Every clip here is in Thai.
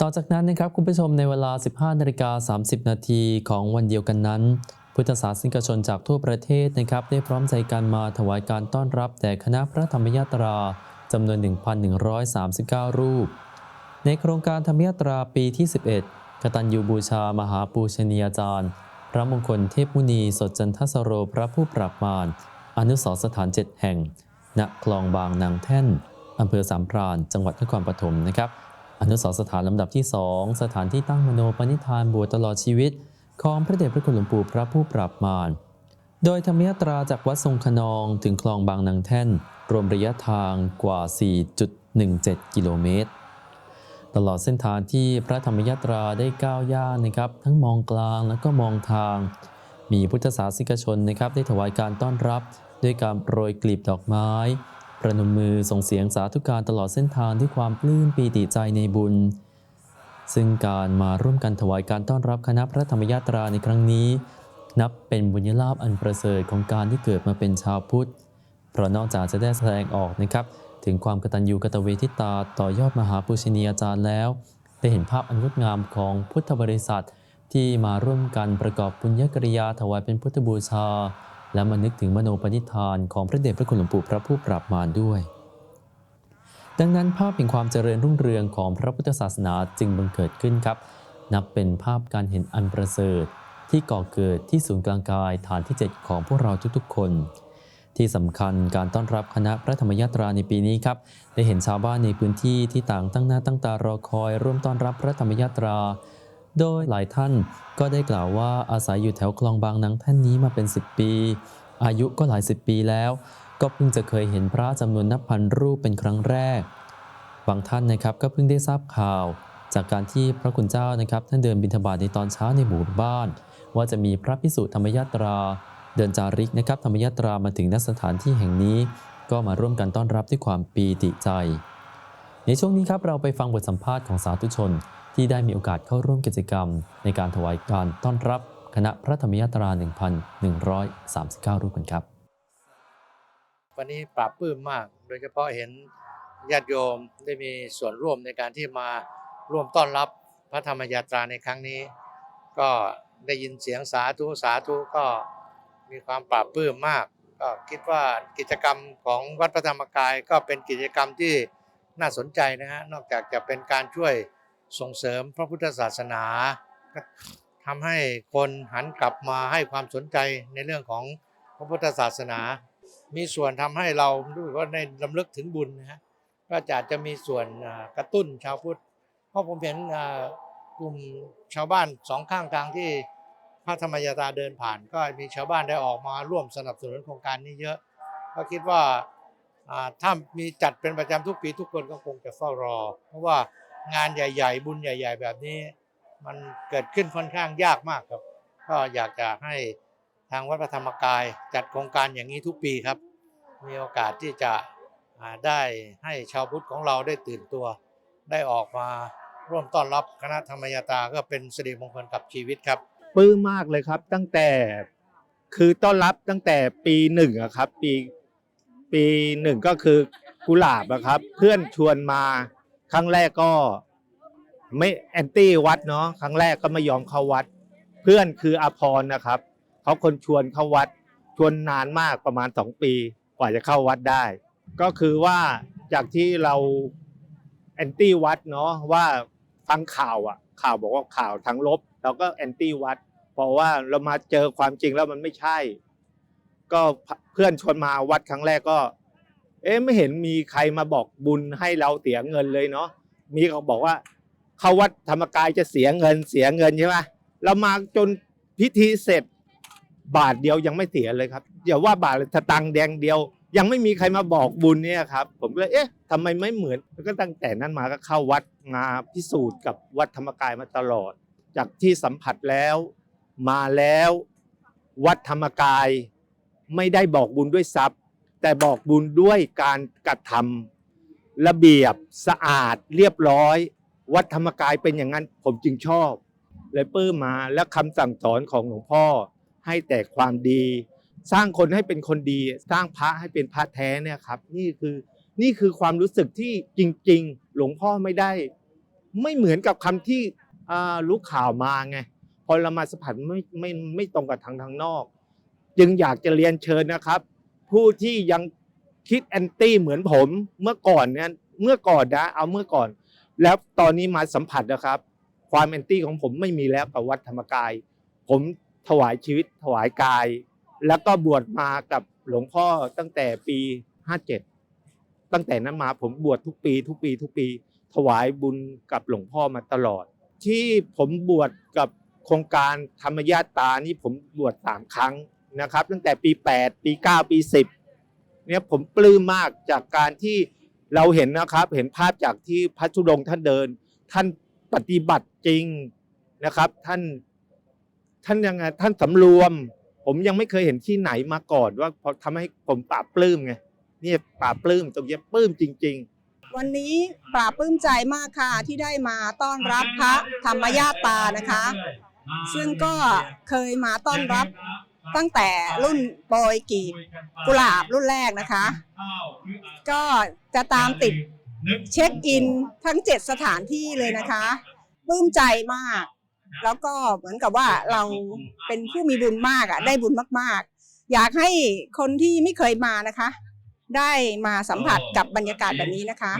ต่อจากนั้นนะครับคุณผู้ชมในเวลา 15นาฬิกา30 นาทีของวันเดียวกันนั้น พุทธศาสนิกชนจากทั่วประเทศนะครับ ได้พร้อมใจกันมาถวายการต้อนรับแด่คณะพระธรรมยาตราจำนวน 1,139 รูป ในโครงการธรรมยาตราปีที่ 11 กตัญญูบูชามหาปูชนียาจารย์ พระมงคลเทพมุนีสดจันทสโรพระผู้ปราบมารอนุสรสถานเจ็ดแห่ง ณคลองบางนางแท่นอำเภอสามพราน จังหวัดนครปฐมนะครับ อนุสรสถานลำดับที่ 2 สถานที่ตั้งมโนปณิธานบวชตลอดชีวิต ของพระเดชพระคุณหลวงปู่พระผู้ปราบมาร โดยธรรมยาตราจากวัดทรงขนองถึงคลองบางนางแท่น รวมระยะทางกว่า 4.17 กิโลเมตร ตลอดเส้นทางที่พระธรรมยาตราได้ก้าวย่างนะครับ ทั้งมองกลางและก็มองทาง มีพุทธศาสนิกชนนะครับได้ถวายการต้อนรับด้วยการโปรยกลีบดอกไม้ ประนมมือส่งเสียงสาธุการตลอดเส้นทางด้วยความปลื้มปีติใจในบุญ ซึ่งการมาร่วมกันถวายการต้อนรับคณะพระธรรมยาตราในครั้งนี้ นับเป็นบุญลาภอันประเสริฐของการที่เกิดมาเป็นชาวพุทธ เพราะนอกจากจะได้แสดงออกนะครับ ถึงความกตัญญูกตเวทิตาต่อยอดมหาปุชนียาจารย์แล้ว ได้เห็นภาพอันงดงามของพุทธบริษัท ที่มาร่วมกันประกอบบุญญกริยาถวายเป็นพุทธบูชา และมานึกถึงมโนปณิธานของพระเดชพระคุณหลวงปู่พระผู้ปราบมารด้วย ดังนั้นภาพแห่งความเจริญรุ่งเรืองของพระพุทธศาสนาจึงบังเกิดขึ้นครับ นับเป็นภาพการเห็นอันประเสริฐ ที่ก่อเกิดที่ศูนย์กลางกายฐานที่ 7 ของพวกเราทุกๆ คน ที่สำคัญการต้อนรับคณะพระธรรมยาตราในปีนี้ครับได้เห็นชาวบ้านในพื้นที่ที่ต่างตั้งหน้าตั้งตารอคอย ร่วมต้อนรับพระธรรมยาตรา โดยหลายท่านก็ได้กล่าวว่าอาศัยอยู่แถวคลองบางนางแท่านนี้มาเป็น 10 ปี อายุก็หลายสิบปีแล้ว ก็เพิ่งจะเคยเห็นพระจำนวนนับพันรูปเป็นครั้งแรก บางท่านนะครับก็เพิ่งได้ทราบข่าว จากการที่พระคุณเจ้านะครับท่านเดินบิณฑบาตในตอนเช้าในหมู่บ้าน ว่าจะมีพระพิสุธรรมยาตราเดินจาริกนะครับธรรมยาตรามาถึงณสถานที่แห่งนี้ ก็มาร่วมกันต้อนรับด้วยความปีติใจ ในช่วงนี้ครับเราไปฟังบทสัมภาษณ์ของสาธุชน ที่ได้มีโอกาสเข้าร่วมกิจกรรม ในการถวายการต้อนรับคณะพระธรรมยาตรา 1,139 รูปกันครับ วันนี้ปราบปลื้มมาก โดยเฉพาะเห็นญาติโยมได้มีส่วนร่วมในการที่มาร่วมต้อนรับพระธรรมยาตราในครั้งนี้ ก็ได้ยินเสียงสาธุสาธุก็มีความปราบปลื้มมาก ก็คิดว่ากิจกรรมของวัดพระธรรมกาย ก็เป็นกิจกรรมที่น่าสนใจนะฮะนอกจากจะเป็นการช่วย ส่งเสริมพระพุทธศาสนาทำให้คนหันกลับมาให้ความสนใจในเรื่องของพระพุทธศาสนา มีส่วนทำให้เรารู้สึกว่าในลำลึกถึงบุญนะฮะก็จะจะมีส่วนกระตุ้นชาวพุทธเพราะผมเห็นกลุ่มชาวบ้านสองข้างทางที่พระธรรมยตาเดินผ่าน ก็มีชาวบ้านได้ออกมาร่วมสนับสนุนโครงการนี้เยอะ ก็คิดว่าอ่าถ้ามีจัดเป็นประจำทุกปีทุกคนก็คงจะเฝ้ารอ เพราะว่า งานใหญ่ ๆ บุญใหญ่ ๆ แบบนี้ มันเกิดขึ้นค่อนข้างยากมากครับ ก็อยากจะให้ทางวัดพระธรรมกายจัดโครงการอย่างนี้ทุกปีครับ มีโอกาสที่จะได้ให้ชาวพุทธของเราได้ตื่นตัว ได้ออกมาร่วมต้อนรับคณะธรรมยตาก็เป็นสิริมงคลกับชีวิตครับปลื้มมากเลยครับ ตั้งแต่คือต้อนรับตั้งแต่ปีหนึ่งอะครับ ปีปีหนึ่งก็คือกุหลาบอะครับ เพื่อนชวนมา ครั้งแรกก็ไม่แอนตี้วัดเนาะครั้งแรกก็ไม่ยอมเข้าวัด เพื่อนคืออภรนะครับเขาคนชวนเข้าวัด ชวนนานมากประมาณสองปีกว่าจะเข้าวัดได้ ก็คือว่าจากที่เราแอนตี้วัดเนาะว่าฟังข่าวอะข่าวบอกว่าข่าวทางลบ เราก็แอนตี้วัดเพราะว่าเรามาเจอความจริงแล้วมันไม่ใช่ ก็เพื่อนชวนมาวัดครั้งแรกก็ เอ๊ะไม่เห็นมีใครมาบอกบุญให้เราเสียเงินเลยเนาะมีเขาบอกว่า เข้าวัดธรรมกายจะเสียเงินเสียเงินใช่ไหมเรามาจนพิธีเสร็จ บาทเดียวยังไม่เสียเลยครับอย่าว่าบาทเลยสตังค์แดงเดียว ยังไม่มีใครมาบอกบุญเนี่ยครับ ผมก็เลยเอ๊ะทำไมไม่เหมือนแล้วก็ตั้งแต่นั้นมาก็เข้าวัดมาพิสูจน์กับวัดธรรมกายมาตลอด จากที่สัมผัสแล้วมาแล้ว วัดธรรมกายไม่ได้บอกบุญด้วยทรัพย์ แต่บอกบุญด้วยการกระทำระเบียบสะอาดเรียบร้อย วัดธรรมกายเป็นอย่างนั้นผมจึงชอบ เลยปื้มมาและคำสั่งสอนของหลวงพ่อ ให้แต่ความดี สร้างคนให้เป็นคนดี สร้างพระให้เป็นพระแท้เนี่ยครับ นี่คือนี่คือความรู้สึกที่จริง ๆ หลวงพ่อไม่ได้ ไม่เหมือนกับคำที่รู้ข่าวมาไงพอเรามาสัมผัสไม่ไม่ไม่ตรงกับทางทางนอก จึงอยากจะเรียนเชิญนะครับ ผู้ที่ยังคิดแอนตี้เหมือนผมเมื่อก่อนเนี่ยเมื่อก่อนนะ เอาเมื่อก่อน แล้วตอนนี้มาสัมผัสนะครับ ความแอนตี้ของผมไม่มีแล้วกับวัดธรรมกาย ผมถวายชีวิตถวายกาย แล้วก็บวชมากับหลวงพ่อตั้งแต่ปี57ตั้งแต่นั้นมาผมบวชทุกปี ทุกปี ทุกปี ถวายบุญกับหลวงพ่อมาตลอด ที่ผมบวชกับโครงการธรรมญาตานี่ผมบวชสามครั้ง นะครับ ตั้งแต่ปี 8 ปี 9 ปี 10เนี่ยผมปลื้มมากจากการที่เราเห็นนะครับ เห็นภาพจากที่พระธุดงค์ท่านเดิน ท่านปฏิบัติจริงนะครับ ท่านท่านยังไงท่านสำรวม ผมยังไม่เคยเห็นที่ไหนมาก่อนว่าพอทำให้ผมปราบปลื้มไงเนี่ยปราบปลื้มตรงเนี้ยปลื้มจริง ๆวันนี้ปราบปลื้มใจมากค่ะที่ได้มาต้อนรับพระธรรมญาตรานะคะ ซึ่งก็เคยมาต้อนรับ ตั้งแต่รุ่นโปรยกีบกุหลาบรุ่นแรกนะคะ ก็จะตามติดเช็คอินทั้ง 7 สถานที่เลยนะคะปลื้มใจมาก แล้วก็เหมือนกับว่าเราเป็นผู้มีบุญมากอะ ได้บุญมากๆ อยากให้คนที่ไม่เคยมานะคะ ได้มาสัมผัสกับบรรยากาศแบบนี้นะคะ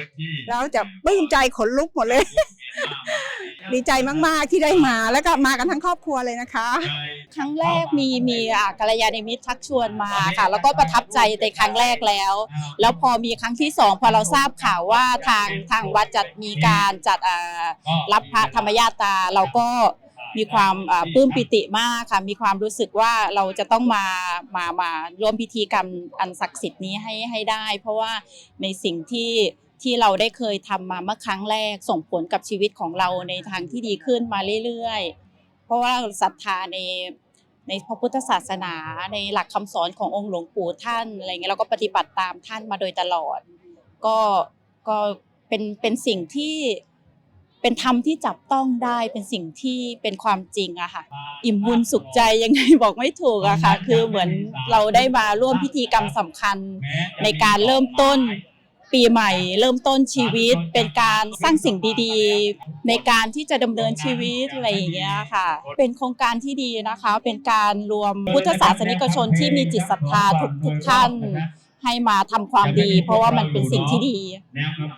แล้วจะปลื้มใจขนลุกหมดเลย ดีใจมาก ๆ ที่ได้มาแล้วก็มากันทั้งครอบครัวเลยนะคะ ครั้งแรกมีมีอะกัลยาณมิตรชักชวนมาค่ะ แล้วก็ประทับใจในครั้งแรกแล้ว แล้วพอมีครั้งที่สองพอเราทราบข่าวว่าทางทางวัดจัดมีการจัดอ่ารับพระธรรมญาตราเราก็มีความอ่าปลื้มปิติมากค่ะ มีความรู้สึกว่าเราจะต้องมามามาร่วมพิธีกรรมอันศักดิ์สิทธิ์นี้ให้ให้ได้ เพราะว่าในสิ่งที่ ที่เราได้เคยทำมาเมื่อครั้งแรกส่งผลกับชีวิตของเราในทางที่ดีขึ้นมาเรื่อยๆ เพราะว่าเราศรัทธาในในพระพุทธศาสนาในหลักคำสอนขององค์หลวงปู่ท่านอะไรเงี้ยเราก็ปฏิบัติตามท่านมาโดยตลอด ก็ก็เป็นเป็นสิ่งที่เป็นธรรมที่จับต้องได้เป็นสิ่งที่เป็นความจริงอะค่ะ อิ่มบุญสุขใจยังไงบอกไม่ถูกอะค่ะ คือเหมือนเราได้มาร่วมพิธีกรรมสำคัญในการเริ่มต้น ปีใหม่เริ่มต้นชีวิตเป็นการสร้างสิ่งดีๆ ในการที่จะดำเนินชีวิตอะไรอย่างเงี้ยค่ะ เป็นโครงการที่ดีนะคะ เป็นการรวมพุทธศาสนิกชนที่มีจิตศรัทธาทุกทุกท่านให้มาทำความดี เพราะว่ามันเป็นสิ่งที่ดี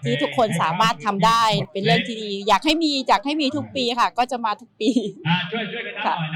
ที่ทุกคนสามารถทำได้เป็นเรื่องที่ดี อยากให้มีอยากให้มีทุกปีค่ะ ก็จะมาทุกปีค่ะ